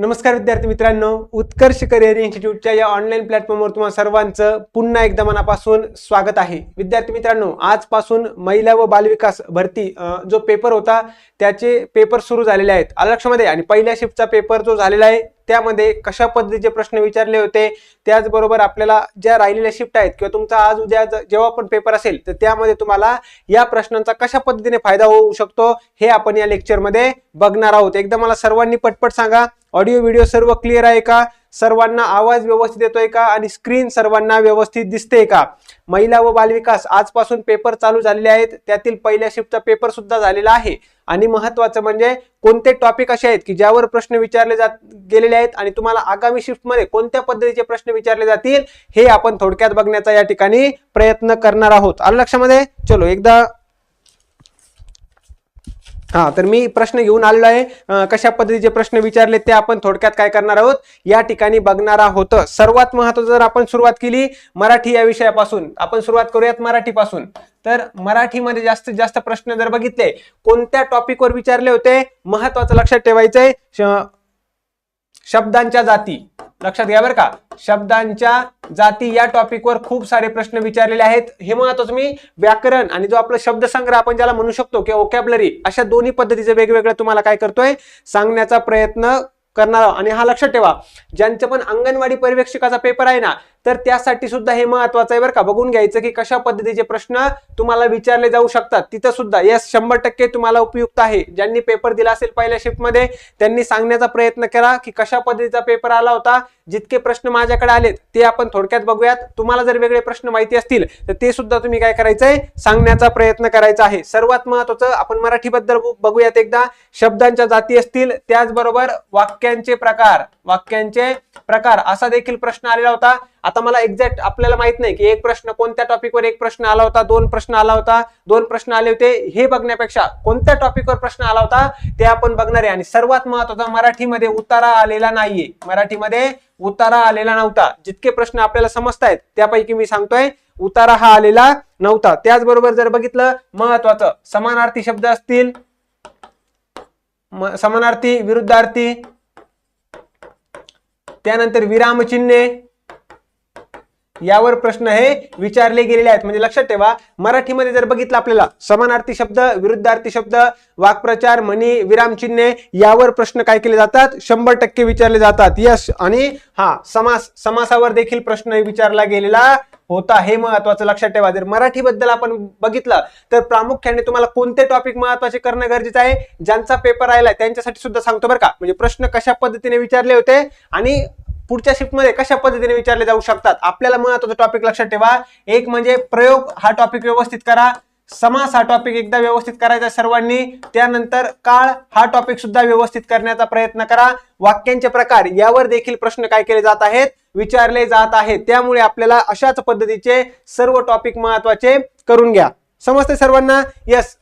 नमस्कार विद्यार्थी मित्रांनो उत्कर्ष करिअर इन्स्टिट्यूटच्या या ऑनलाईन प्लॅटफॉर्मवर तुम्हाला सर्वांचं पुन्हा एकदा मनापासून स्वागत आहे. विद्यार्थी मित्रांनो आजपासून महिला व बालविकास भरती जो पेपर होता त्याचे पेपर सुरू झालेले आहेत. अलक्षमध्ये आणि पहिल्या शिफ्टचा पेपर जो झालेला आहे त्यामध्ये कशा पद्धतीचे प्रश्न विचारले होते त्याचबरोबर आपल्याला ज्या राहिलेल्या शिफ्ट आहेत किंवा तुमचा आज उद्या जेव्हा पण पेपर असेल तर त्यामध्ये तुम्हाला या प्रश्नांचा कशा पद्धतीने फायदा होऊ शकतो हे आपण या लेक्चरमध्ये बघणार आहोत. एकदा मला सर्वांनी पटपट सांगा. ऑडिओ व्हिडिओ सर्व क्लिअर आहे का? सर्वांना आवाज व्यवस्थित येतोय का? आणि स्क्रीन सर्वांना व्यवस्थित दिसते का? महिला व बालविकास आजपासून पेपर चालू झालेले आहेत. त्यातील पहिल्या शिफ्टचा पेपर सुद्धा झालेला आहे. आणि महत्वाचं म्हणजे कोणते टॉपिक असे आहेत की ज्यावर प्रश्न विचारले जात गेलेले आहेत आणि तुम्हाला आगामी शिफ्टमध्ये कोणत्या पद्धतीचे प्रश्न विचारले जातील हे आपण थोडक्यात बघण्याचा या ठिकाणी प्रयत्न करणार आहोत. आलं लक्षामध्ये? चलो एकदा हा तर मी प्रश्न घेऊन आलेलो आहे. कशा पद्धतीचे प्रश्न विचारले ते आपण थोडक्यात काय करणार आहोत? या ठिकाणी बघणार आहोत सर्वात महत्वाचं जर आपण सुरुवात केली मराठी या विषयापासून. आपण सुरुवात करूयात मराठीपासून. तर मराठीमध्ये जास्तीत जास्त प्रश्न जर बघितले कोणत्या टॉपिकवर विचारले होते? महत्वाचं लक्षात ठेवायचंय. श- शब्दांच्या जाती. लक्षात घ्या बरं का. शब्दांच्या जाती या टॉपिकवर खूप सारे प्रश्न विचारलेले आहेत. हे महत्वाचं मी व्याकरण आणि जो आपला शब्दसंग्रह आपण ज्याला म्हणू शकतो किंवा ओकॅबलरी अशा दोन्ही पद्धतीचे वेगवेगळं तुम्हाला काय करतोय? सांगण्याचा प्रयत्न करणार आणि हा लक्षात ठेवा ज्यांचं पण अंगणवाडी पर्यवेक्षकाचा पेपर आहे ना तर त्यासाठी सुद्धा हे महत्वाचं आहे बरं का. बघून घ्यायचं की कशा पद्धतीचे प्रश्न तुम्हाला विचारले जाऊ शकतात. तिथं सुद्धा यस शंभर टक्के तुम्हाला उपयुक्त आहे. ज्यांनी पेपर दिला असेल पहिल्या शिफ्टमध्ये त्यांनी सांगण्याचा प्रयत्न करा की कशा पद्धतीचा पेपर आला होता. जितके प्रश्न माझ्याकडे आलेत ते आपण थोडक्यात बघूयात. तुम्हाला जर वेगळे प्रश्न माहिती असतील तर ते सुद्धा तुम्ही काय करायचंय? सांगण्याचा प्रयत्न करायचा आहे. सर्वात महत्वाचं आपण मराठीबद्दल बघ- बघूयात एकदा. शब्दांच्या जाती असतील त्याचबरोबर वाक्यांचे प्रकार. वाक्यांचे प्रकार. असा देखील प्रश्न आलेला होता. आता मला एक्झॅक्ट आपल्याला माहीत नाही की एक प्रश्न कोणत्या टॉपिकवर एक प्रश्न आला होता दोन प्रश्न आला होता दोन प्रश्न आले होते हे बघण्यापेक्षा कोणत्या टॉपिकवर प्रश्न आला होता ते आपण बघणार आहे. आणि सर्वात महत्त्वाचा मराठीमध्ये उतारा आलेला नाहीये. मराठीमध्ये उतारा आलेला नव्हता. जितके प्रश्न आपल्याला समजतायत त्यापैकी मी सांगतोय उतारा हा आलेला नव्हता. त्याचबरोबर जर बघितलं महत्वाचं समानार्थी शब्द असतील समानार्थी विरुद्धार्थी त्यानंतर विरामचिन्हे यावर प्रश्न हे विचारले गेलेले आहेत. म्हणजे लक्षात ठेवा मराठीमध्ये जर बघितलं आपल्याला समानार्थी शब्द विरुद्धार्थी शब्द वाक्प्रचार म्हणी विरामचिन्हे यावर प्रश्न काय केले जातात? शंभर टक्के विचारले जातात. यश आणि हा समास समासावर देखील प्रश्न विचारला गेलेला होता. हे महत्वाचं लक्षात ठेवा. जर मराठीबद्दल आपण बघितलं तर प्रामुख्याने तुम्हाला कोणते टॉपिक महत्त्वाचे करणं गरजेचं आहे? ज्यांचा पेपर राहिलाय त्यांच्यासाठी सुद्धा सांगतो बरं का. म्हणजे प्रश्न कशा पद्धतीने विचारले होते? आणि पुढच्या शिफ्टमध्ये कशा पद्धतीने विचारले जाऊ शकतात? आपल्याला महत्त्वाचा टॉपिक लक्षात ठेवा. एक म्हणजे प्रयोग हा टॉपिक व्यवस्थित करा. समास हा टॉपिक एकदा व्यवस्थित करायचा सर्वांनी. त्यानंतर काळ हा टॉपिक सुद्धा व्यवस्थित करण्याचा प्रयत्न करा. वाक्यांचे प्रकार यावर देखील प्रश्न काय केले जात आहेत? विचारले जात आहेत. त्यामुळे आपल्याला अशाच पद्धतीचे सर्व टॉपिक महत्त्वाचे करून घ्या. समजते सर्वांना? यस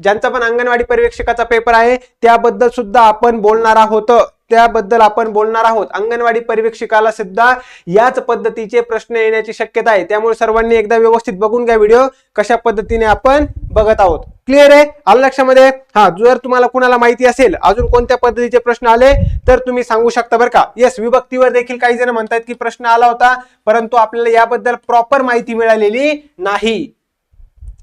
ज्यांचा पण अंगणवाडी पर्यवेक्षकाचा पेपर आहे त्याबद्दल सुद्धा आपण बोलणार आहोत. त्याबद्दल आपण बोलणार आहोत. अंगणवाडी पर्यवेक्षकाला सुद्धा याच पद्धतीचे प्रश्न येण्याची शक्यता आहे. त्यामुळे सर्वांनी एकदा व्यवस्थित बघून घ्या व्हिडिओ. कशा पद्धतीने आपण बघत आहोत. क्लिअर आहे? आलं लक्षामध्ये? हा जर तुम्हाला कुणाला माहिती असेल अजून कोणत्या पद्धतीचे प्रश्न आले तर तुम्ही सांगू शकता बरं का. येस विभक्तीवर देखील काही जण म्हणतात की प्रश्न आला होता परंतु आपल्याला याबद्दल प्रॉपर माहिती मिळालेली नाही.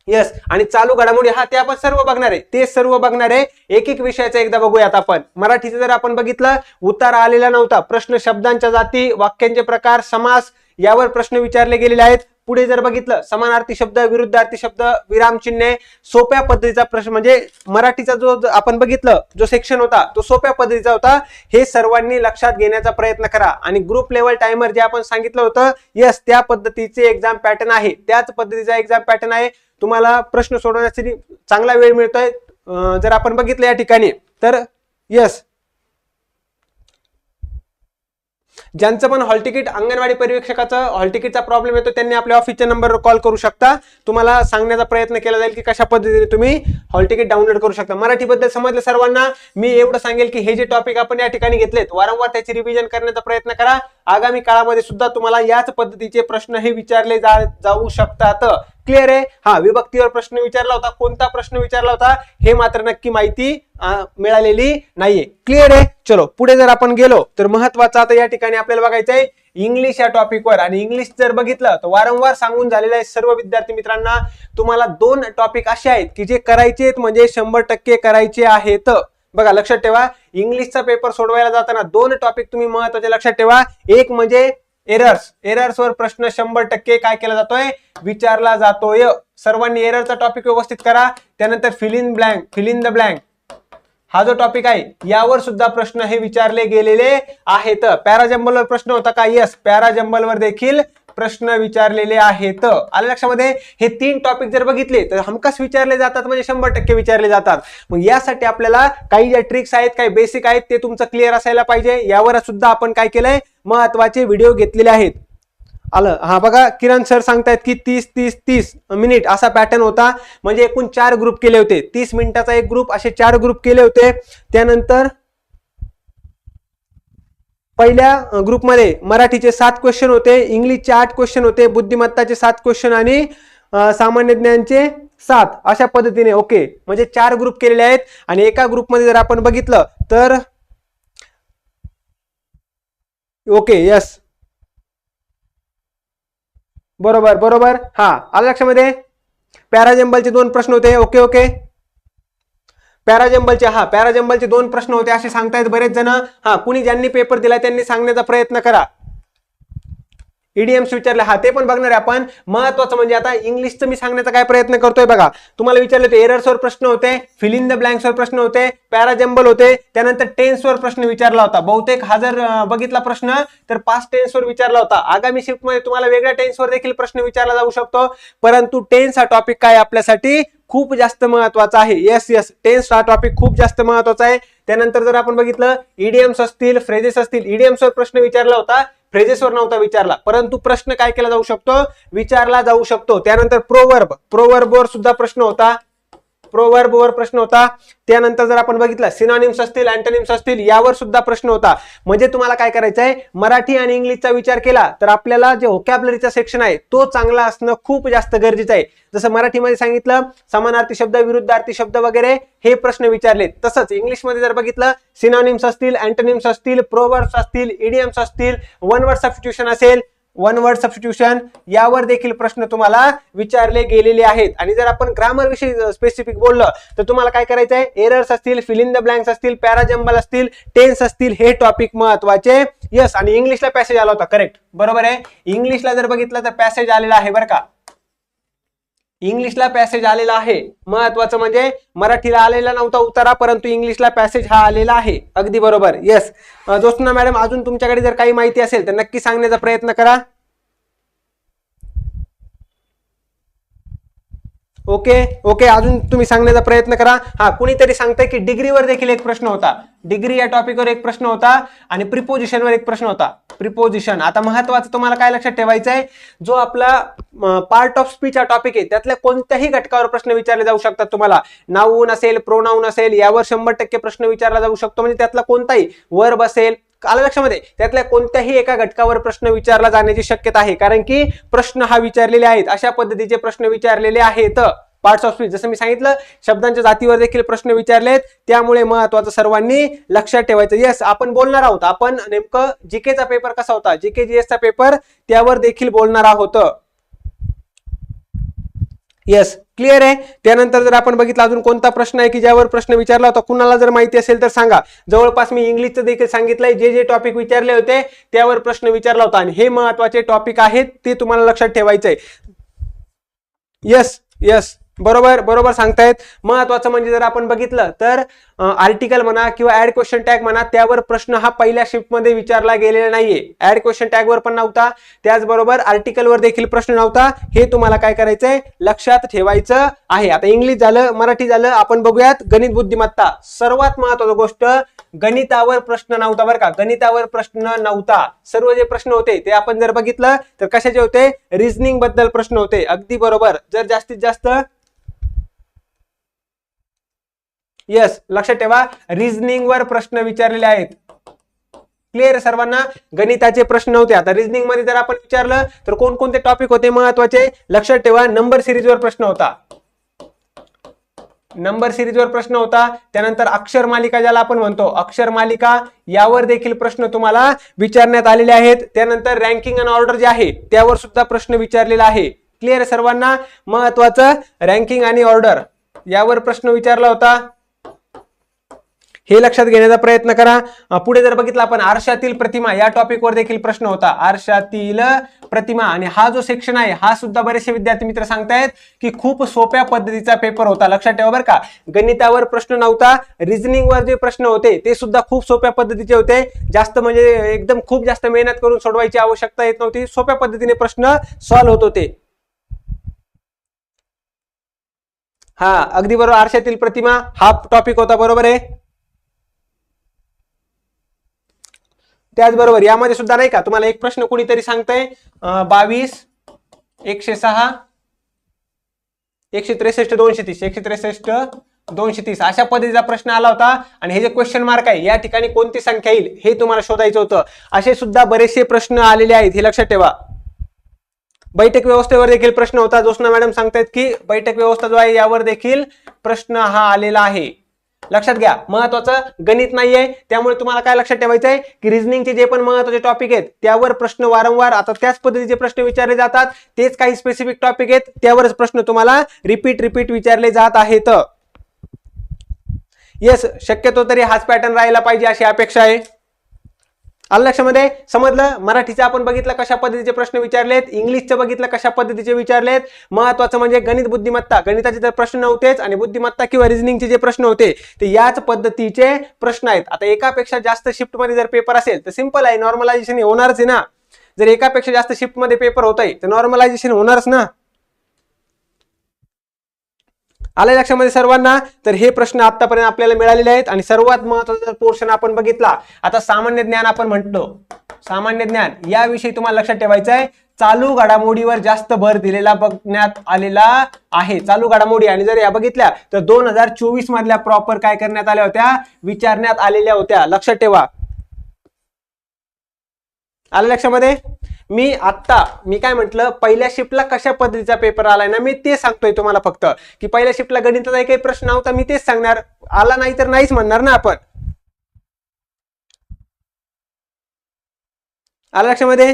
येस आणि चालू घडामोडी हा ते आपण सर्व बघणार आहे. ते सर्व बघणार आहे. एक एक विषयाचा एकदा बघूयात आपण. मराठीचं जर आपण बघितलं उतार आलेला नव्हता. प्रश्न शब्दांच्या जाती वाक्यांचे प्रकार समास यावर प्रश्न विचारले गेलेले आहेत. पुढे जर बघितलं समानार्थी शब्द विरुद्धार्थी शब्द विरामचिन्हे सोप्या पद्धतीचा प्रश्न म्हणजे मराठीचा जो आपण बघितलं जो सेक्शन होता तो सोप्या पद्धतीचा होता. हे सर्वांनी लक्षात घेण्याचा प्रयत्न करा. आणि ग्रुप लेवल टायमर जे आपण सांगितलं होतं यस त्या पद्धतीचे एक्झाम पॅटर्न आहे. त्याच पद्धतीचा एक्झाम पॅटर्न आहे. तुम्हाला प्रश्न सोडवण्यासाठी चांगला वेळ मिळतोय. जर आपण बघितलं या ठिकाणी तर यस ज्यांचं पण हॉल तिकीट अंगणवाडी पर्यवेक्षकाचं हॉल तिकीटचा प्रॉब्लेम येतो त्यांनी आपल्या ऑफिसच्या नंबरवर कॉल करू शकता. तुम्हाला सांगण्याचा प्रयत्न केला जाईल की कशा पद्धतीने तुम्ही हॉल तिकीट डाउनलोड करू शकता. मराठीबद्दल समजलं सर्वांना. मी एवढं सांगेल की हे जे टॉपिक आपण या ठिकाणी घेतलेत वारंवार त्याची रिव्हिजन करण्याचा प्रयत्न करा. आगामी काळामध्ये सुद्धा तुम्हाला याच पद्धतीचे प्रश्न हे विचारले जा- जाऊ शकतात. क्लिअर आहे? हा विभक्तीवर प्रश्न विचारला होता. कोणता प्रश्न विचारला होता? हे मात्र नक्की माहिती मिळालेली नाहीये. क्लिअर आहे? चलो पुढे जर आपण गेलो तर महत्वाचं आता या ठिकाणी आपल्याला बघायचं आहे इंग्लिश या टॉपिकवर आणि इंग्लिश जर बघितलं तर वारंवार सांगून झालेलं आहे सर्व विद्यार्थी मित्रांना तुम्हाला दोन टॉपिक असे आहेत की जे करायचे आहेत म्हणजे शंभर टक्के करायचे आहेत. बघा लक्षात ठेवा इंग्लिशचा पेपर सोडवायला जाताना दोन टॉपिक तुम्ही महत्त्वाचे लक्षात ठेवा. एक म्हणजे एरर्स एरर्सवर प्रश्न शंभर टक्के काय केला जातोय? विचारला जातोय. सर्वांनी एररचा टॉपिक व्यवस्थित करा. त्यानंतर fill in blank fill in the blank हा जो टॉपिक आहे यावर सुद्धा प्रश्न हे विचारले गेलेले आहेत. पॅराजम्बलवर प्रश्न होता का? येस पॅराजम्बलवर देखील प्रश्न विचारलेले आहेत. आलं लक्षामध्ये? हे तीन टॉपिक जर बघितले तर हमखास विचारले जातात म्हणजे शंभर टक्के विचारले जातात. मग यासाठी आपल्याला काही ज्या ट्रिक्स आहेत काही बेसिक आहेत ते तुमचं क्लिअर असायला पाहिजे. यावर सुद्धा आपण काय केलंय? महत्त्वाचे व्हिडिओ घेतलेले आहेत. आलं. हा बघा किरण सर सांगतायत की तीस तीस तीस मिनिट असा पॅटर्न होता. म्हणजे एकूण चार ग्रुप केले होते. तीस मिनिटाचा एक ग्रुप असे चार ग्रुप केले होते. त्यानंतर पहिल्या ग्रुपमध्ये मराठीचे सात क्वेश्चन होते इंग्लिशचे आठ क्वेश्चन होते बुद्धिमत्ताचे सात क्वेश्चन आणि सामान्य ज्ञानचे सात. अशा पद्धतीने ओके म्हणजे चार ग्रुप केलेले आहेत आणि एका ग्रुपमध्ये जर आपण बघितलं तर ओके यस बरोबर बरोबर. हा आलं लक्षामध्ये? पॅराजेंबलचे दोन प्रश्न होते. Okay okay. पॅराजेंबलचे हा पॅराजेंबलचे दोन प्रश्न होते असे सांगतायत बरेच जण. हा कुणी ज्यांनी पेपर दिला त्यांनी सांगण्याचा प्रयत्न करा. ईडीएम्स विचारले हा ते पण बघणार आहे आपण. महत्वाचं म्हणजे आता इंग्लिशचं मी सांगण्याचा काय प्रयत्न करतोय बघा. तुम्हाला विचारले होते एरर्सवर प्रश्न होते फिल इन द ब्लँक्सवर प्रश्न होते पॅराजंबल होते. त्यानंतर टेन्सवर प्रश्न विचारला होता. बहुतेक हा जर बघितला प्रश्न तर पाच टेन्सवर विचारला होता. आगामी शिफ्टमध्ये तुम्हाला वेगळ्या टेन्सवर देखील प्रश्न विचारला जाऊ शकतो. परंतु टेन्स हा टॉपिक काय आपल्यासाठी? खूप जास्त महत्त्वाचा आहे. येस येस टेन्स हा टॉपिक खूप जास्त महत्त्वाचा आहे. त्यानंतर जर आपण बघितलं ईडीएम्स असतील फ्रेजेस असतील ईडीएम्सवर प्रश्न विचारला होता फ्रेजेसवर नव्हता विचारला. परंतु प्रश्न काय केला जाऊ शकतो? विचारला जाऊ शकतो. त्यानंतर प्रोवर्ब प्रोवर्बवर सुद्धा प्रश्न होता. प्रोवर्ब वर प्रश्न होता. त्यानंतर जर आपण बघितलं सिनॉनिम्स असतील अँटोनिम्स असतील यावर सुद्धा प्रश्न होता. म्हणजे तुम्हाला काय करायचं आहे मराठी आणि इंग्लिशचा विचार केला तर आपल्याला जे होकॅबलरीचा सेक्शन आहे तो चांगला असणं खूप जास्त गरजेचं आहे. जसं मराठीमध्ये सांगितलं समानार्थी शब्द विरुद्धार्थी शब्द वगैरे हे प्रश्न विचारले. तसंच इंग्लिशमध्ये जर बघितलं सिनॉनिम्स असतील अँटोनिम्स असतील प्रोवर्ब्स असतील इडियम्स असतील वन वर्ड सबस्टिट्यूशन असेल वन वर्ड सबस्टिट्यूशन यावर देखील प्रश्न तुम्हाला विचारले गेलेले आहेत. आणि जर आपण ग्रामर विषयी स्पेसिफिक बोललं तर तुम्हाला काय करायचं आहे एरर्स असतील फिलिंग द ब्लँक्स असतील पॅराजम्बल असतील टेन्स असतील हे टॉपिक महत्त्वाचे. यस आणि इंग्लिशला पॅसेज आला होता करेक्ट बरोबर आहे? इंग्लिशला जर बघितलं तर पॅसेज आलेला आहे बरं का? इंग्लिशला पॅसेज आलेला आहे. महत्वाचं म्हणजे मराठीला आलेला नव्हता उतारा परंतु इंग्लिशला पॅसेज हा आलेला आहे. अगदी बरोबर. येस दोस्तना मॅडम अजून तुमच्याकडे जर काही माहिती असेल तर नक्की सांगण्याचा प्रयत्न करा. ओके ओके अजून तुम्ही सांगण्याचा प्रयत्न करा. हा कुणीतरी सांगतंय की डिग्रीवर देखील एक प्रश्न होता. डिग्री या टॉपिकवर एक प्रश्न होता आणि प्रिपोजिशनवर एक प्रश्न होता. प्रिपोजिशन आता महत्वाचं तुम्हाला काय लक्षात ठेवायचं आहे जो आपला पार्ट ऑफ स्पीच हा टॉपिक आहे त्यातल्या कोणत्याही घटकावर प्रश्न विचारले जाऊ शकतात तुम्हाला. नाऊन असेल प्रोनाऊन असेल यावर शंभर टक्के प्रश्न विचारला जाऊ शकतो. म्हणजे त्यातला कोणताही वर्ब असेल आलं लक्षामध्ये? त्यातल्या कोणत्याही एका घटकावर प्रश्न विचारला जाण्याची शक्यता आहे. कारण की प्रश्न हा विचारलेले आहेत. अशा पद्धतीचे प्रश्न विचारलेले आहेत. पार्ट्स ऑफ स्पीच जसं मी सांगितलं शब्दांच्या जातीवर देखील प्रश्न विचारलेत. त्यामुळे महत्वाचं सर्वांनी लक्षात ठेवायचं. येस आपण बोलणार आहोत. आपण नेमकं जीकेचा पेपर कसा होता? जीके जीएसचा पेपर त्यावर देखील बोलणार आहोत. येस क्लिअर आहे? त्यानंतर जर आपण बघितलं अजून कोणता प्रश्न आहे की ज्यावर प्रश्न विचारला होता कुणाला जर माहिती असेल तर सांगा. जवळपास मी इंग्लिशचं देखील सांगितलंय. जे जे टॉपिक विचारले होते त्यावर प्रश्न विचारला होता. आणि हे महत्त्वाचे टॉपिक आहेत ते तुम्हाला लक्षात ठेवायचंय. येस येस बरोबर बरोबर सांगतायत. महत्वाचं म्हणजे जर आपण बघितलं तर आर्टिकल म्हणा किंवा ऍड क्वेश्चन टॅग म्हणा त्यावर प्रश्न हा पहिल्या शिफ्टमध्ये विचारला गेलेला नाहीये. ऍड क्वेश्चन टॅगवर पण नव्हता. त्याचबरोबर आर्टिकलवर देखील प्रश्न नव्हता. हे तुम्हाला काय करायचंय? लक्षात ठेवायचं आहे. आता इंग्लिश झालं मराठी झालं आपण बघूयात. गणित बुद्धिमत्ता. सर्वात महत्वाची गोष्ट गणितावर प्रश्न नव्हता बरं का. गणितावर प्रश्न नव्हता. सर्व जे प्रश्न होते ते आपण जर बघितलं तर कशाचे होते? रिझनिंगबद्दल प्रश्न होते. अगदी बरोबर. जर जास्तीत जास्त येस लक्षात ठेवा रिझनिंग वर प्रश्न विचारलेले आहेत. क्लिअर सर्वांना? गणिताचे प्रश्न होते. आता रिझनिंगमध्ये जर आपण विचारलं तर कोणकोणते टॉपिक होते महत्त्वाचे? लक्षात ठेवा नंबर सिरीजवर प्रश्न होता. नंबर सिरीजवर प्रश्न होता. त्यानंतर अक्षर मालिका ज्याला आपण म्हणतो अक्षर मालिका यावर देखील प्रश्न तुम्हाला विचारण्यात आलेले आहेत. त्यानंतर रँकिंग अँड ऑर्डर जे आहे त्यावर सुद्धा प्रश्न विचारलेला आहे. क्लिअर सर्वांना? महत्वाचं रँकिंग आणि ऑर्डर यावर प्रश्न विचारला होता. हे लक्षात घेण्याचा प्रयत्न करा. पुढे जर बघितलं आपण आरशातील प्रतिमा या टॉपिकवर देखील प्रश्न होता. आरशातील प्रतिमा आणि हा जो सेक्शन आहे हा सुद्धा बरेचसे विद्यार्थी मित्र सांगतायत की खूप सोप्या पद्धतीचा पेपर होता. लक्षात ठेवा बरं का. गणितावर प्रश्न नव्हता रिझनिंगवर जे प्रश्न होते ते सुद्धा खूप सोप्या पद्धतीचे होते. जास्त म्हणजे एकदम खूप जास्त मेहनत करून सोडवायची आवश्यकता येत नव्हती. सोप्या पद्धतीने प्रश्न सॉल्व्ह होत होते. हा अगदी बरोबर. आरशातील प्रतिमा हा टॉपिक होता. बरोबर आहे? त्याचबरोबर यामध्ये सुद्धा नाही का तुम्हाला एक प्रश्न कोणीतरी सांगताय? बावीस एकशे सहा एकशे त्रेसष्ट दोनशे तीस एकशे त्रेसष्ट दोनशे तीस. अशा पद्धतीचा प्रश्न आला होता आणि हे जे क्वेश्चन मार्क आहे या ठिकाणी कोणती संख्या येईल हे तुम्हाला शोधायचं होतं. असे सुद्धा बरेचसे प्रश्न आलेले आहेत हे लक्षात ठेवा. बैठक व्यवस्थेवर देखील प्रश्न होता जोसना मॅडम सांगतायत की बैठक व्यवस्था जो आहे यावर देखील प्रश्न हा आलेला आहे. लक्षात घ्या महत्वाचं गणित नाहीये. त्यामुळे तुम्हाला काय लक्षात ठेवायचं आहे की रिझनिंगचे जे पण महत्त्वाचे टॉपिक आहेत त्यावर प्रश्न वारंवार आता त्याच पद्धतीचे प्रश्न विचारले जातात. तेच काही स्पेसिफिक टॉपिक आहेत त्यावरच प्रश्न तुम्हाला रिपीट रिपीट विचारले जात आहेत. येस शक्यतो तरी हाच पॅटर्न राहायला पाहिजे अशी अपेक्षा आहे. आलं लक्षामध्ये? समजलं? मराठीचं आपण बघितलं कशा पद्धतीचे प्रश्न विचारलेत इंग्लिशचं बघितलं कशा पद्धतीचे विचारलेत. महत्वाचं म्हणजे गणित बुद्धिमत्ता. गणिताचे तर प्रश्न नव्हतेच आणि बुद्धिमत्ता किंवा रिझनिंगचे जे प्रश्न होते ते याच पद्धतीचे प्रश्न आहेत. आता एकापेक्षा जास्त शिफ्टमध्ये जर पेपर असेल तर सिंपल आहे. नॉर्मलायझेशन होणारच आहे ना. जर एकापेक्षा जास्त शिफ्टमध्ये पेपर होत आहे तर नॉर्मलायझेशन होणारच ना. आलं लक्षामध्ये सर्वांना? तर हे प्रश्न आतापर्यंत आपल्याला मिळालेले आहेत आणि सर्वात महत्त्वाचा पोर्शन आपण बघितला आता सामान्य ज्ञान आपण म्हणतो सामान्य ज्ञान याविषयी तुम्हाला लक्षात ठेवायचं आहे. चालू घडामोडीवर जास्त भर दिलेला बघण्यात आलेला आहे. चालू घडामोडी आणि जर या बघितल्या तर दोन हजार चोवीस मधल्या प्रॉपर काय करण्यात आल्या होत्या? विचारण्यात आलेल्या होत्या. लक्षात ठेवा. आलं लक्षामध्ये? मी आत्ता मी काय म्हटलं पहिल्या शिफ्टला कशा पद्धतीचा पेपर आलाय ना मी ते सांगतोय तुम्हाला फक्त. की पहिल्या शिफ्टला गणिताचा काही प्रश्न नव्हता मी तेच सांगणार. आला नाही तर नाहीच म्हणणार ना आपण. आला लक्षामध्ये?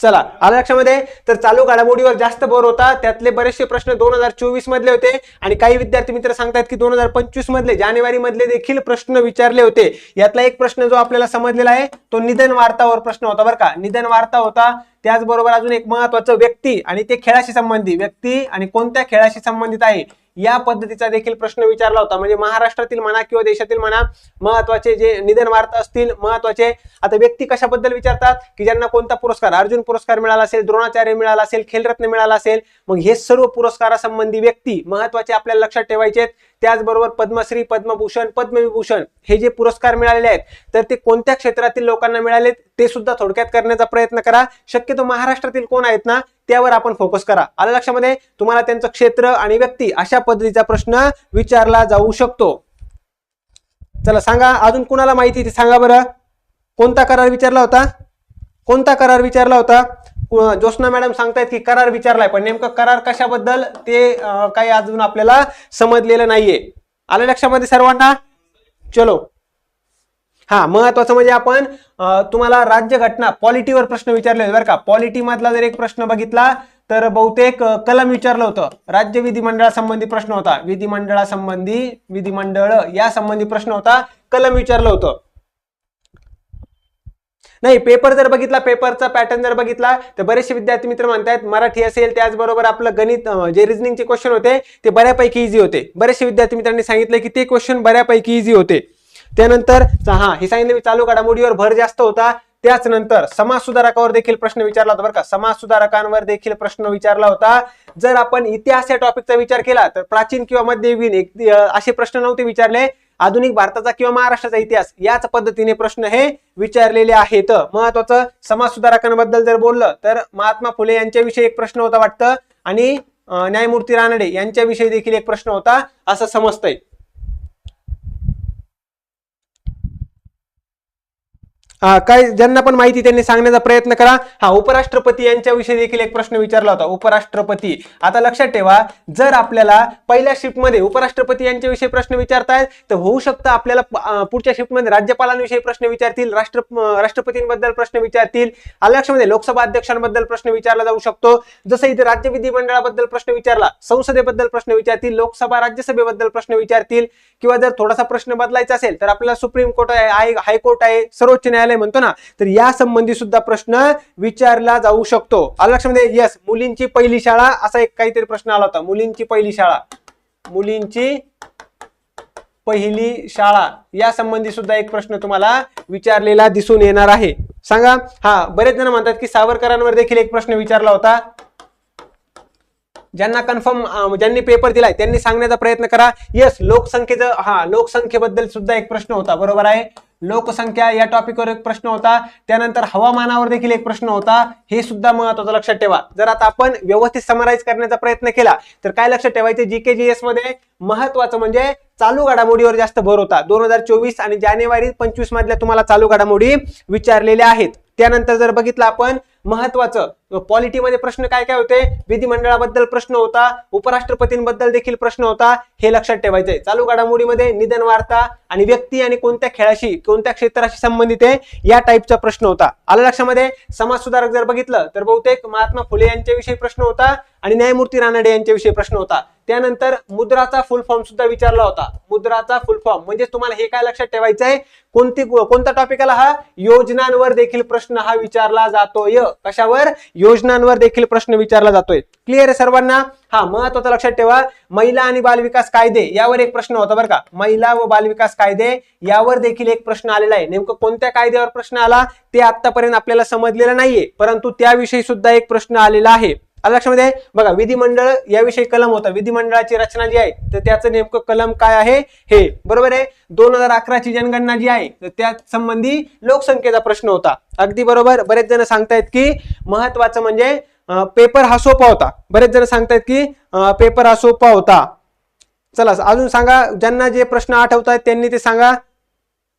चला आलं लक्षामध्ये? तर चालू घडामोडीवर जास्त भर होता. त्यातले बरेचसे प्रश्न दोन हजार चोवीस मधले होते. आणि काही विद्यार्थी मित्र सांगतात की दोन हजार पंचवीस मधले जानेवारी मधले देखील प्रश्न विचारले होते. यातला एक प्रश्न जो आपल्याला समजलेला आहे तो निधन वार्तावर प्रश्न होता बरं का. निधन वार्ता होता त्याचबरोबर अजून एक महत्वाचं व्यक्ती आणि ते खेळाशी संबंधित. व्यक्ती आणि कोणत्या खेळाशी संबंधित आहे? या पद्धतीचा देखील प्रश्न विचारला होता. म्हणजे महाराष्ट्रातील म्हणा किंवा देशातील म्हणा महत्त्वाचे जे निधन वार्ता असतील महत्त्वाचे आता व्यक्ती कशाबद्दल विचारतात? की ज्यांना कोणता पुरस्कार? अर्जुन पुरस्कार मिळाला असेल द्रोणाचार्य मिळाला असेल खेलरत्न मिळाला असेल मग हे सर्व पुरस्कारासंबंधी व्यक्ती महत्त्वाचे आपल्याला लक्षात ठेवायचे आहेत. त्याचबरोबर पद्मश्री पद्मभूषण पद्मविभूषण हे जे पुरस्कार मिळालेले आहेत तर ते कोणत्या क्षेत्रातील लोकांना मिळाले ते सुद्धा थोडक्यात करण्याचा प्रयत्न करा. शक्यतो महाराष्ट्रातील कोण आहेत ना त्यावर आपण फोकस करा. आलं लक्षामध्ये? तुम्हाला त्यांचं क्षेत्र आणि व्यक्ती अशा पद्धतीचा प्रश्न विचारला जाऊ शकतो. चला सांगा. अजून कुणाला माहिती ते सांगा बरं. कोणता करार विचारला होता? कोणता करार विचारला होता? ज्योत्ना मॅडम सांगतायत की करार विचारलाय पण नेमकं करार कशाबद्दल ते काही अजून आपल्याला समजलेलं नाहीये. आलं लक्षामध्ये सर्वांना? चलो. हा महत्वाचं म्हणजे आपण तुम्हाला राज्यघटना पॉलिटीवर प्रश्न विचारले बरं का. पॉलिटी मधला जर एक प्रश्न बघितला तर बहुतेक कलम विचारलं होतं. राज्य विधिमंडळासंबंधी प्रश्न होता. विधिमंडळासंबंधी विधिमंडळ या संबंधी प्रश्न होता. कलम विचारलं होतं. नाही पेपर जर बघितला पेपरचा पॅटर्न जर बघितला तर बरेचसे विद्यार्थी मित्र म्हणतात मराठी असेल त्याचबरोबर आपलं गणित जे रिजनिंगचे क्वेश्चन होते ते बऱ्यापैकी इझी होते. बरेचसे विद्यार्थी मित्रांनी सांगितलं की ते क्वेश्चन बऱ्यापैकी इझी होते. त्यानंतर हा हे सांगितलं मी चालू घडामोडीवर भर जास्त होता. त्याच नंतर समाज सुधारकावर देखील प्रश्न विचारला होता बरं का. समाज सुधारकांवर देखील प्रश्न विचारला होता. जर आपण इतिहास या टॉपिकचा विचार केला तर प्राचीन किंवा मध्ययुगीन एक असे प्रश्न नव्हते विचारले. आधुनिक भारताचा किंवा महाराष्ट्राचा इतिहास याच पद्धतीने प्रश्न हे विचारलेले आहेत. महत्वाचं समाज सुधारकांबद्दल जर बोललं तर महात्मा फुले यांच्याविषयी एक प्रश्न होता वाटतं आणि न्यायमूर्ती रानडे यांच्याविषयी देखील एक प्रश्न होता असं समजतंय. काय ज्यांना पण माहिती त्यांनी सांगण्याचा प्रयत्न करा. हा उपराष्ट्रपती यांच्याविषयी देखील एक प्रश्न विचारला होता. उपराष्ट्रपती आता लक्षात ठेवा जर आपल्याला पहिल्या शिफ्टमध्ये उपराष्ट्रपती यांच्याविषयी प्रश्न विचारतायत तर होऊ शकतं आपल्याला पुढच्या शिफ्टमध्ये राज्यपालांविषयी प्रश्न विचारतील राष्ट्र राष्ट्रपतींबद्दल प्रश्न विचारतील आल्या लक्षामध्ये लोकसभा अध्यक्षांबद्दल प्रश्न विचारला जाऊ शकतो. जसं इथे राज्य विधिमंडळाबद्दल प्रश्न विचारला संसदेबद्दल प्रश्न विचारतील लोकसभा राज्यसभेबद्दल प्रश्न विचारतील किंवा जर थोडासा प्रश्न बदलायचा असेल तर आपल्याला सुप्रीम कोर्ट आहे हायकोर्ट आहे सर्वोच्च न्यायालय न्यायालय म्हणतो ना तर या संबंधी सुद्धा प्रश्न विचारला जाऊ शकतो. आलं लक्षामध्ये यस मुलींची पहिली शाळा असा एक काहीतरी प्रश्न आला होता. मुलींची पहिली शाळा. मुलींची पहिली शाळा. या संबंधी सुद्धा एक प्रश्न तुम्हाला विचारलेला दिसून येणार आहे. सांगा. हा बरेच जण म्हणतात की सावरकरांवर देखील एक प्रश्न विचारला होता. ज्यांना कन्फर्म ज्यांनी पेपर दिलाय त्यांनी सांगण्याचा प्रयत्न करा. येस लोकसंख्येचं हा लोकसंख्येबद्दल सुद्धा एक प्रश्न होता. बरोबर आहे? लोकसंख्या या टॉपिकवर एक प्रश्न होता. त्यानंतर हवामानावर देखील एक प्रश्न होता. हे सुद्धा महत्वाचं लक्षात ठेवा. जर आता आपण व्यवस्थित समराईज करण्याचा प्रयत्न केला तर काय लक्षात ठेवायचे? जी के जी एसमध्ये महत्वाचं म्हणजे चालू घडामोडीवर जास्त भर होता. दोन हजार चोवीस आणि जानेवारी पंचवीस मधल्या तुम्हाला चालू घडामोडी विचारलेल्या आहेत. त्यानंतर जर बघितलं आपण महत्वाचं पॉलिटीमध्ये प्रश्न काय काय होते? विधिमंडळाबद्दल प्रश्न होता उपराष्ट्रपतींबद्दल देखील प्रश्न होता हे लक्षात ठेवायचंय. चालू घडामोडीमध्ये निधन वार्ता आणि व्यक्ती आणि कोणत्या खेळाशी कोणत्या क्षेत्राशी संबंधित आहे या टाईपचा प्रश्न होता. आलं लक्षामध्ये? समाज सुधारक जर बघितलं तर बहुतेक महात्मा फुले यांच्याविषयी प्रश्न होता आणि न्यायमूर्ती रानडे यांच्याविषयी प्रश्न होता. त्यानंतर मुद्राचा फुल फॉर्म सुद्धा विचारला होता. मुद्राचा फुल फॉर्म म्हणजे तुम्हाला हे काय लक्षात ठेवायचं आहे कोणती कोणता टॉपिक आला हा? योजनांवर देखील प्रश्न हा विचारला जातोय. कशावर? योजनांवर देखील प्रश्न विचारला जातोय. क्लिअर आहे सर्वांना? हा महत्वाचं लक्षात ठेवा. महिला आणि बालविकास कायदे यावर एक प्रश्न होता बरं का. महिला व बालविकास कायदे यावर देखील एक प्रश्न आलेला आहे. नेमकं कोणत्या कायद्यावर प्रश्न आला ते आतापर्यंत आपल्याला समजलेलं नाहीये. परंतु त्याविषयी सुद्धा एक प्रश्न आलेला आहे. आलं लक्षामध्ये बघा विधिमंडळ याविषयी कलम होता. विधिमंडळाची रचना जी आहे तर त्याचं नेमकं कलम काय आहे? हे. बरोबर आहे? दोन हजार अकराची जनगणना जी आहे तर त्या संबंधी लोकसंख्येचा प्रश्न होता. अगदी बरोबर? बरेच जण सांगतायत की महत्वाचं म्हणजे पेपर हा सोपा होता. बरेच जण सांगतायत की पेपर हा सोपा होता. चला अजून सांगा ज्यांना जे प्रश्न आठवत आहेत त्यांनी ते सांगा.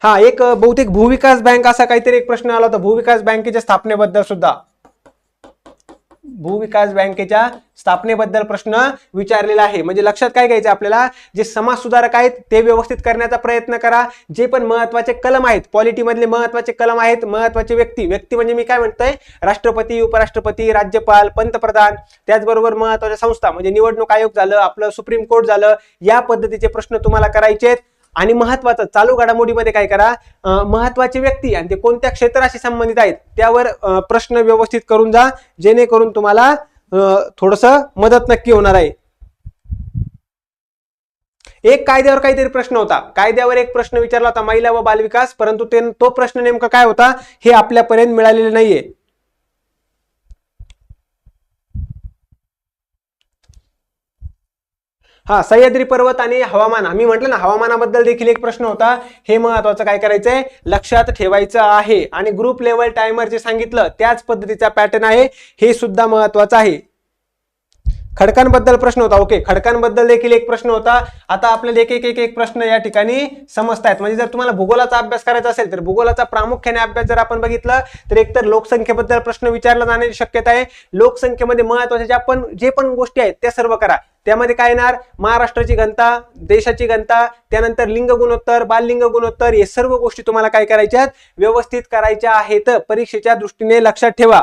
हा एक बहुतेक भूविकास बँक असा काहीतरी एक प्रश्न आला होता. भूविकास बँकेच्या स्थापनेबद्दल सुद्धा. भूविकास बँकेच्या स्थापनेबद्दल प्रश्न विचारलेला आहे. म्हणजे लक्षात काय घ्यायचं आपल्याला? जे समाज सुधारक आहेत ते व्यवस्थित करण्याचा प्रयत्न करा. जे पण महत्त्वाचे कलम आहेत पॉलिटीमधले महत्त्वाचे कलम आहेत महत्त्वाचे व्यक्ती व्यक्ती म्हणजे मी काय म्हणतोय? राष्ट्रपती उपराष्ट्रपती राज्यपाल पंतप्रधान त्याचबरोबर महत्त्वाच्या संस्था म्हणजे निवडणूक आयोग झालं आपलं सुप्रीम कोर्ट झालं या पद्धतीचे प्रश्न तुम्हाला करायचे आहेत. आणि महत्वाचं चालू घडामोडीमध्ये काय करा? महत्त्वाचे व्यक्ती आणि ते कोणत्या क्षेत्राशी संबंधित आहेत त्यावर प्रश्न व्यवस्थित करून जा जेणेकरून तुम्हाला थोडस मदत नक्की होणार आहे. एक कायद्यावर काहीतरी प्रश्न होता. कायद्यावर एक प्रश्न विचारला होता महिला व बालविकास परंतु ते तो प्रश्न नेमका काय होता हे आपल्यापर्यंत मिळालेलं नाहीये. हा सह्याद्री पर्वत आणि हवामान. आम्ही म्हटलं ना हवामानाबद्दल देखील एक प्रश्न होता. हे महत्वाचं काय करायचंय? लक्षात ठेवायचं आहे. आणि ग्रुप लेवल टायमर जे सांगितलं त्याच पद्धतीचा पॅटर्न आहे. हे सुद्धा महत्वाचं आहे. खडकांबद्दल प्रश्न होता. ओके खडकांबद्दल देखील एक प्रश्न होता. आता आपल्याला एक एक एक एक प्रश्न या ठिकाणी समजत आहेत म्हणजे जर तुम्हाला भूगोलाचा अभ्यास करायचा असेल तर भूगोलाचा प्रामुख्याने अभ्यास जर आपण बघितला तर एकतर लोकसंख्येबद्दल प्रश्न विचारला जाण्याची शक्यता आहे. लोकसंख्येमध्ये महत्त्वाच्या ज्या पण जे पण गोष्टी आहेत त्या सर्व करा. त्यामध्ये काय येणार? महाराष्ट्राची घनता देशाची घनता त्यानंतर लिंग गुणोत्तर बाललिंग गुणोत्तर हे सर्व गोष्टी तुम्हाला काय करायच्या आहेत? व्यवस्थित करायच्या आहेत. परीक्षेच्या दृष्टीने लक्षात ठेवा.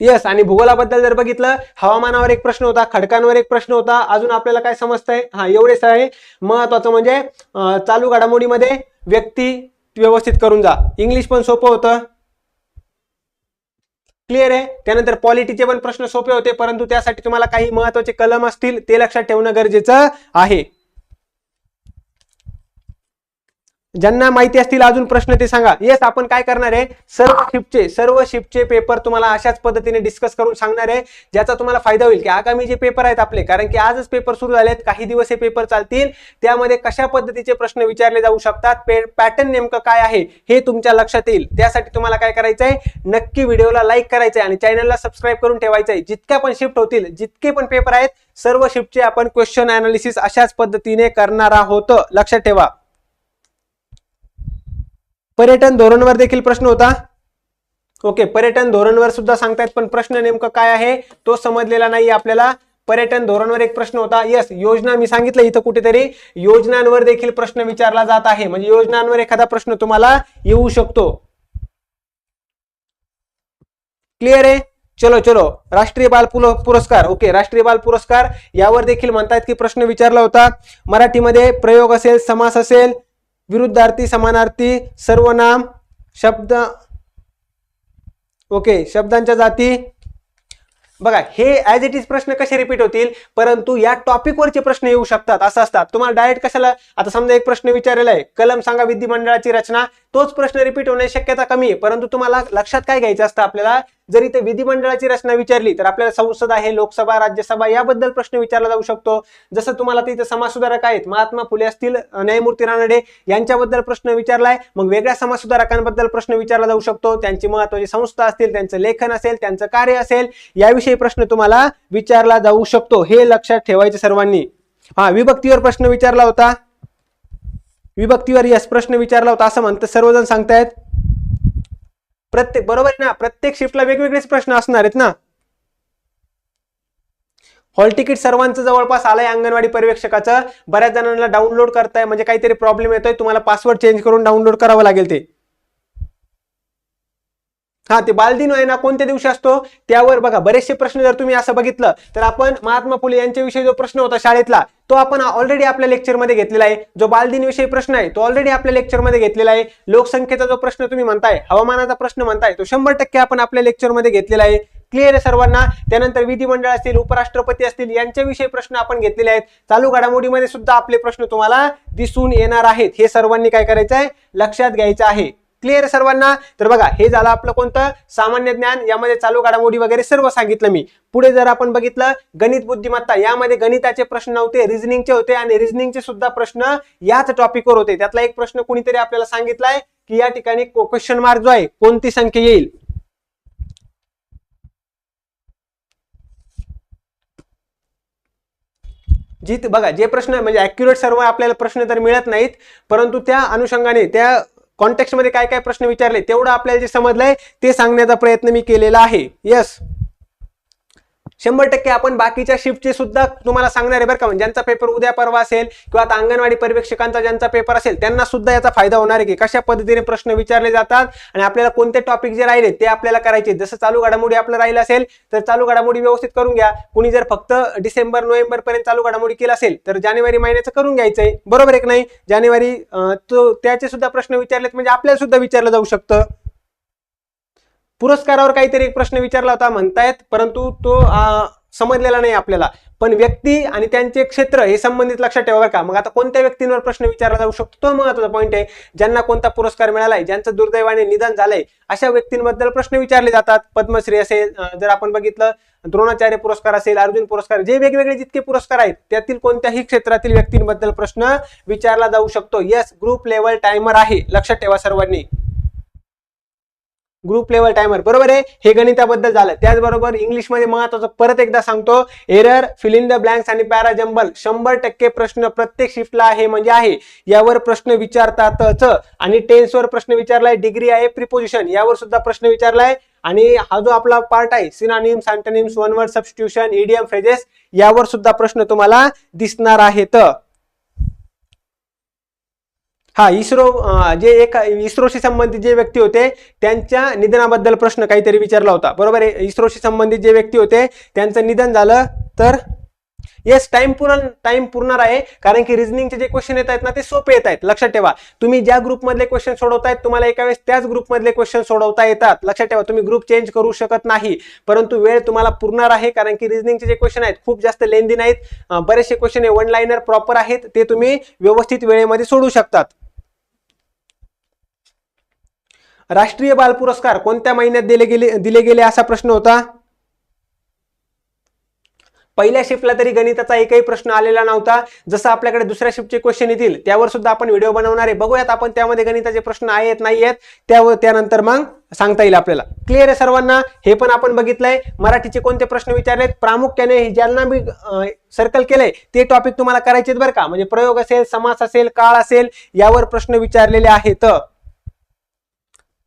येस आणि भूगोलाबद्दल जर बघितलं हवामानावर एक प्रश्न होता खडकांवर एक प्रश्न होता. अजून आपल्याला काय समजतंय? हा एवढेच आहे. महत्वाचं म्हणजे चालू घडामोडीमध्ये व्यक्ती व्यवस्थित करून जा. इंग्लिश पण सोपं होतं. क्लिअर आहे? त्यानंतर पॉलिटीचे पण प्रश्न सोपे होते परंतु त्यासाठी तुम्हाला काही महत्त्वाचे कलम असतील ते लक्षात ठेवणं गरजेचं आहे. ज्यांना माहिती असतील अजून प्रश्न ते सांगा. येस आपण काय करणार आहे? सर्व शिफ्टचे सर्व शिफ्टचे पेपर तुम्हाला अशाच पद्धतीने डिस्कस करून सांगणार आहे ज्याचा तुम्हाला फायदा होईल. की आगामी जे पेपर आहेत आपले कारण की आजच पेपर सुरू झालेत काही दिवस हे पेपर चालतील. त्यामध्ये कशा पद्धतीचे प्रश्न विचारले जाऊ शकतात पॅटर्न नेमकं काय आहे हे तुमच्या लक्षात येईल. त्यासाठी तुम्हाला काय करायचं आहे? नक्की व्हिडिओला लाईक करायचं आहे आणि चॅनलला सबस्क्राईब करून ठेवायचं आहे. जितक्या पण शिफ्ट होतील जितके पण पेपर आहेत सर्व शिफ्टचे आपण क्वेश्चन अनालिसिस अशाच पद्धतीने करणार आहोत. लक्षात ठेवा. पर्यटन धोरणवर देखील प्रश्न होता. ओके पर्यटन धोरणवर सुद्धा सांगतायत पण प्रश्न नेमकं काय आहे तो समजलेला नाही आपल्याला. पर्यटन धोरणवर एक प्रश्न होता. यस योजना मी सांगितलं इथं कुठेतरी. योजनांवर देखील प्रश्न विचारला जात आहे. म्हणजे योजनांवर एखादा प्रश्न तुम्हाला येऊ शकतो. क्लिअर आहे? चलो चलो. राष्ट्रीय बाल पुरस्कार. ओके राष्ट्रीय बाल पुरस्कार. यावर देखील म्हणतायत की प्रश्न विचारला होता. मराठीमध्ये प्रयोग असेल समास असेल विरुद्धार्थी समानार्थी सर्वनाम शब्द ओके शब्दांच्या जाती. बघा हे ॲज इट इज प्रश्न कसे रिपीट होतील? परंतु या टॉपिकवरचे प्रश्न येऊ शकतात असं असतात. तुम्हाला डायरेक्ट कशाला आता समजा एक प्रश्न विचारलेला आहे कलम सांगा विधिमंडळाची रचना तोच प्रश्न रिपीट होण्याची शक्यता कमी आहे. परंतु तुम्हाला लक्षात काय घ्यायचं असतं आपल्याला? जर इथे विधिमंडळाची रचना विचारली तर आपल्याला संसद आहे लोकसभा राज्यसभा याबद्दल प्रश्न विचारला जाऊ शकतो. जसं तुम्हाला तिथे समाज समाजसुधारक आहेत महात्मा फुले असतील न्यायमूर्ती रानडे यांच्याबद्दल प्रश्न विचारलाय मग वेगळ्या समाजसुधारकांबद्दल प्रश्न विचारला जाऊ शकतो. त्यांची महत्वाची संस्था असतील त्यांचं लेखन असेल त्यांचं कार्य असेल याविषयी प्रश्न तुम्हाला विचारला जाऊ शकतो. हे लक्षात ठेवायचे सर्वांनी. हा विभक्तीवर प्रश्न विचारला होता. विभक्तीवर यस प्रश्न विचारला होता असं म्हणतात. सर्वजण सांगतायत. प्रत्येक बरोबर आहे ना? प्रत्येक शिफ्टला वेगवेगळेच प्रश्न असणार आहेत ना? हॉल तिकीट सर्वांचं जवळपास आलंय अंगणवाडी पर्यवेक्षकाचं. बऱ्याच जणांना डाउनलोड करताय म्हणजे काहीतरी प्रॉब्लेम येतोय तुम्हाला पासवर्ड चेंज करून डाउनलोड करावं लागेल ते. हा ते बालदिन आहे ना कोणत्या दिवशी असतो? त्यावर बघा बरेचसे प्रश्न जर तुम्ही असं बघितलं तर आपण महात्मा फुले यांच्याविषयी जो प्रश्न होता शाळेतला तो आपण ऑलरेडी आपल्या लेक्चरमध्ये घेतलेला आहे. जो बालदिन विषयी प्रश्न आहे तो ऑलरेडी आपल्या लेक्चरमध्ये घेतलेला आहे. लोकसंख्येचा जो प्रश्न तुम्ही म्हणताय हवामानाचा प्रश्न म्हणताय तो शंभर टक्के आपण आपल्या लेक्चरमध्ये घेतलेला आहे. क्लिअर आहे सर्वांना? त्यानंतर विधिमंडळ असतील उपराष्ट्रपती असतील यांच्याविषयी प्रश्न आपण घेतलेले आहेत. चालू घडामोडीमध्ये सुद्धा आपले प्रश्न तुम्हाला दिसून येणार आहेत. हे सर्वांनी काय करायचं आहे लक्षात घ्यायचं आहे. क्लिअर सर्वांना? तर बघा हे झालं आपलं कोणतं? सामान्य ज्ञान. यामध्ये चालू घडामोडी वगैरे सर्व सांगितलं मी. पुढे जर आपण बघितलं गणित बुद्धिमत्ता यामध्ये गणिताचे प्रश्न नव्हते रिझनिंगचे होते आणि रिझनिंगचे सुद्धा प्रश्न याच टॉपिकवर होते. त्यातला एक प्रश्न कुणीतरी आपल्याला सांगितलाय की या ठिकाणी क्वेश्चन मार्क जो आहे कोणती संख्या येईल? जी बघा जे प्रश्न म्हणजे अॅक्युरेट सर्व आपल्याला प्रश्न तर मिळत नाहीत परंतु त्या अनुषंगाने त्या कॉन्टेक्स्टमध्ये काय काय प्रश्न विचारले तेवढं आपल्याला जे समजलंय ते सांगण्याचा प्रयत्न मी केलेला आहे. यस शंभर टक्के आपण बाकीच्या शिफ्टचे सुद्धा तुम्हाला सांगणार आहे बरं का. म्हणजे ज्यांचा पेपर उद्या परवा असेल किंवा आता अंगणवाडी पर्यवेक्षकांचा ज्यांचा पेपर असेल त्यांना सुद्धा याचा फायदा होणार आहे की कशा पद्धतीने प्रश्न विचारले जातात आणि आपल्याला कोणते टॉपिक जे राहिले ते आपल्याला करायचे. जसं चालू घडामोडी आपलं राहिलं असेल तर चालू घडामोडी व्यवस्थित करून घ्या. कुणी जर फक्त डिसेंबर नोव्हेंबर पर्यंत चालू घडामोडी केला असेल तर जानेवारी महिन्याचं करून घ्यायचं आहे बरोबर एक नाही? जानेवारी तो त्याचे सुद्धा प्रश्न विचारलेत म्हणजे आपल्याला सुद्धा विचारलं जाऊ शकतं. पुरस्कारावर काहीतरी एक प्रश्न विचारला होता म्हणतायत परंतु तो समजलेला नाही आपल्याला. पण व्यक्ती आणि त्यांचे क्षेत्र हे संबंधित लक्षात ठेवा का. मग आता कोणत्या व्यक्तींवर प्रश्न विचारला जाऊ शकतो? तो महत्त्वाचा पॉईंट आहे. ज्यांना कोणता पुरस्कार मिळालाय ज्यांचं दुर्दैवाने निधन झालंय अशा व्यक्तींबद्दल प्रश्न विचारले जातात. पद्मश्री असेल जर आपण बघितलं द्रोणाचार्य पुरस्कार असेल अर्जुन पुरस्कार जे वेगवेगळे जितके पुरस्कार आहेत त्यातील कोणत्याही क्षेत्रातील व्यक्तींबद्दल प्रश्न विचारला जाऊ शकतो. येस ग्रुप लेवल टायमर आहे. लक्षात ठेवा सर्वांनी. ग्रुप लेवल टायमर बरोबर आहे? हे गणिताबद्दल झालं. त्याचबरोबर इंग्लिशमध्ये महत्वाचं परत एकदा सांगतो. Error fill in the blanks आणि पॅराजंबल शंभर टक्के प्रश्न प्रत्येक शिफ्टला आहे म्हणजे आहे. यावर प्रश्न विचारतातच. आणि टेन्सवर प्रश्न विचारलाय डिग्री आहे प्रिपोजिशन यावर सुद्धा प्रश्न विचारलाय. आणि हा जो आपला पार्ट आहे synonyms antonyms one word substitution idiom phrases यावर सुद्धा प्रश्न तुम्हाला दिसणार आहेत. हा इस्रो जे एक इस्रोशी संबंधित जे व्यक्ती होते त्यांच्या निधनाबद्दल प्रश्न काहीतरी विचारला होता. बरोबर आहे? इस्रोशी संबंधित जे व्यक्ती होते त्यांचं निधन झालं तर येस टाइम पूर्ण टाइम पुरणार आहे. कारण की रिझनिंगचे जे क्वेश्चन येत आहेत ना ते सोपे येत आहेत. लक्षात ठेवा. तुम्ही ज्या ग्रुपमधले क्वेश्चन सोडवतायत तुम्हाला एका वेळेस त्याच ग्रुपमधले क्वेश्चन सोडवता येतात. लक्षात ठेवा तुम्ही ग्रुप चेंज करू शकत नाही. परंतु वेळ तुम्हाला पुरणार आहे कारण की रिझनिंगचे जे क्वेश्चन आहेत खूप जास्त लेंदी नाहीत. बरेचसे क्वेश्चन वन लाईनर प्रॉपर आहेत. ते तुम्ही व्यवस्थित वेळेमध्ये सोडू शकतात. राष्ट्रीय बाल पुरस्कार कोणत्या महिन्यात दिले गेले दिले गेले असा प्रश्न होता? पहिल्या शिफ्टला तरी गणिताचा एकही प्रश्न आलेला नव्हता. जसं आपल्याकडे दुसऱ्या शिफ्टचे क्वेश्चन येतील त्यावर सुद्धा आपण व्हिडिओ बनवणार आहे. बघूयात आपण त्यामध्ये गणिताचे प्रश्न आहेत नाही आहेत त्यावर त्यानंतर मग सांगता येईल आपल्याला. क्लिअर आहे सर्वांना? हे पण आपण बघितलंय. मराठीचे कोणते प्रश्न विचारलेत? प्रामुख्याने हे ज्यांना मी सर्कल केलंय ते टॉपिक तुम्हाला करायचे बरं का. म्हणजे प्रयोग असेल समास असेल काळ असेल यावर प्रश्न विचारलेले आहेत.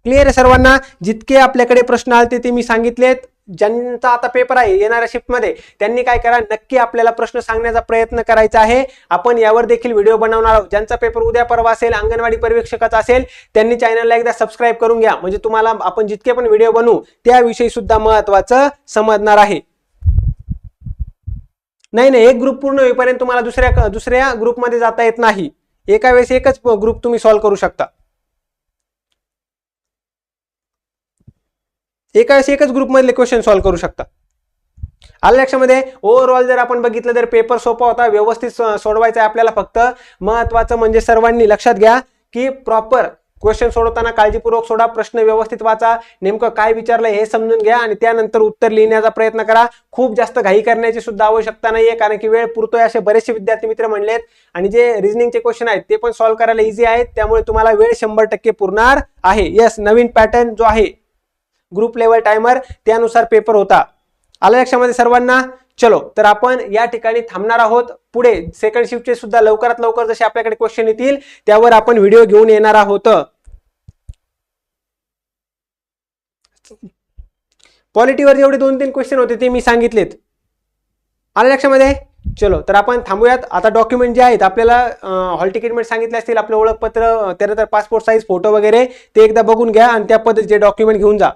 क्लिअर आहे सर्वांना? जितके आपल्याकडे प्रश्न आले ते मी सांगितलेत. ज्यांचा आता पेपर आहे येणाऱ्या शिफ्टमध्ये त्यांनी काय करा नक्की आपल्याला प्रश्न सांगण्याचा प्रयत्न करायचा आहे. आपण यावर देखील व्हिडिओ बनवणार आहोत. ज्यांचा पेपर उद्या परवा असेल अंगणवाडी पर्यवेक्षकाचा असेल त्यांनी चॅनलला एकदा सबस्क्राईब करून घ्या. म्हणजे तुम्हाला आपण जितके पण व्हिडिओ बनवू त्याविषयी सुद्धा महत्वाचं समजणार आहे. नाही नाही एक ग्रुप पूर्ण होईपर्यंत तुम्हाला दुसऱ्या दुसऱ्या ग्रुपमध्ये जाता येत नाही. एका वेळेस एकच ग्रुप तुम्ही सॉल्व्ह करू शकता. एका वेळेस एकच ग्रुपमधले क्वेश्चन सॉल्व्ह करू शकता. आलं लक्षामध्ये? ओव्हरऑल जर आपण बघितलं तर पेपर सोपा होता व्यवस्थित सोडवायचा आहे आपल्याला फक्त. महत्वाचं म्हणजे सर्वांनी लक्षात घ्या की प्रॉपर क्वेश्चन सोडवताना काळजीपूर्वक सोडा प्रश्न व्यवस्थित वाचा नेमकं काय विचारलं हे समजून घ्या आणि त्यानंतर उत्तर लिहिण्याचा प्रयत्न करा. खूप जास्त घाई करण्याची सुद्धा आवश्यकता नाहीये कारण की वेळ पुरतोय असे बरेचसे विद्यार्थी मित्र म्हणलेत. आणि जे रिजनिंगचे क्वेश्चन आहेत ते पण सॉल्व्ह करायला इझी आहेत. त्यामुळे तुम्हाला वेळ शंभर टक्के पुरणार आहे. येस नवीन पॅटर्न जो आहे ग्रुप लेवल टायमर त्यानुसार पेपर होता. आलं लक्षामध्ये सर्वांना? चलो तर आपण या ठिकाणी थांबणार आहोत. पुढे सेकंड शिफ्टचे सुद्धा लवकरात लवकर जसे आपल्याकडे क्वेश्चन येतील त्यावर आपण व्हिडिओ घेऊन येणार आहोत. पॉलिटीवर जेवढे दोन तीन क्वेश्चन होते ते मी सांगितलेत. आलं लक्षामध्ये? चलो तर आपण थांबूयात. आता डॉक्युमेंट जे आहेत आपल्याला हॉल तिकीटमेंट सांगितले असतील आपलं ओळखपत्र त्यानंतर पासपोर्ट साईज फोटो वगैरे ते एकदा बघून घ्या आणि त्या पद्धतीचे डॉक्युमेंट घेऊन जा.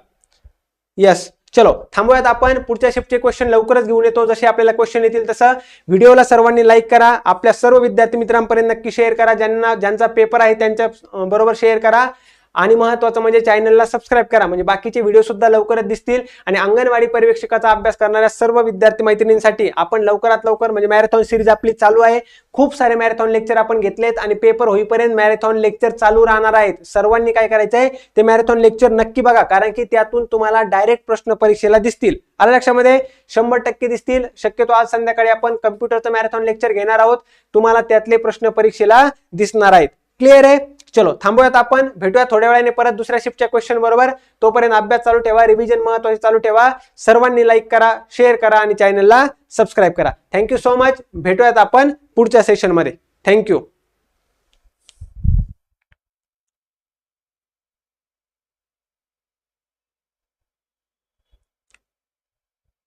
यस चलो थांबूयात आपण. पुढच्या शिफ्टचे क्वेश्चन लवकरच घेऊन येतो. जसे आपल्याला क्वेश्चन येतील तसं. व्हिडिओला सर्वांनी लाईक करा. आपल्या सर्व विद्यार्थी मित्रांपर्यंत नक्की शेअर करा. ज्यांना ज्यांचा पेपर आहे त्यांच्या बरोबर शेअर करा. आणि महत्वाचं म्हणजे चॅनलला सबस्क्राईब करा. म्हणजे बाकीचे व्हिडिओ सुद्धा लवकरच दिसतील. आणि अंगणवाडी पर्यवेक्षकाचा अभ्यास करणाऱ्या सर्व विद्यार्थी मैत्रिणींसाठी आपण लवकरात लवकर म्हणजे मॅरेथॉन सिरीज आपली चालू आहे. खूप सारे मॅरेथॉन लेक्चर आपण घेतलेत आणि पेपर होईपर्यंत मॅरेथॉन लेक्चर चालू राहणार आहेत. सर्वांनी काय करायचं आहे ते मॅरेथॉन लेक्चर नक्की बघा. कारण की त्यातून तुम्हाला डायरेक्ट प्रश्न परीक्षेला दिसतील. आलं लक्षामध्ये? शंभर टक्के दिसतील. शक्यतो आज संध्याकाळी आपण कम्प्युटरचं मॅरेथॉन लेक्चर घेणार आहोत. तुम्हाला त्यातले प्रश्न परीक्षेला दिसणार आहेत. क्लिअर आहे? चलो थांबूयात आपण. भेटूया थोड्या वेळाने परत दुसऱ्या शिफ्टच्या क्वेश्चन बरोबर. तोपर्यंत अभ्यास चालू ठेवा रिव्हिजन महत्त्वाचे चालू ठेवा. सर्वांनी लाईक करा शेअर करा आणि चॅनलला सबस्क्राईब करा. थँक्यू सो मच भेटूयात आपण पुढच्या सेशनमध्ये थँक्यू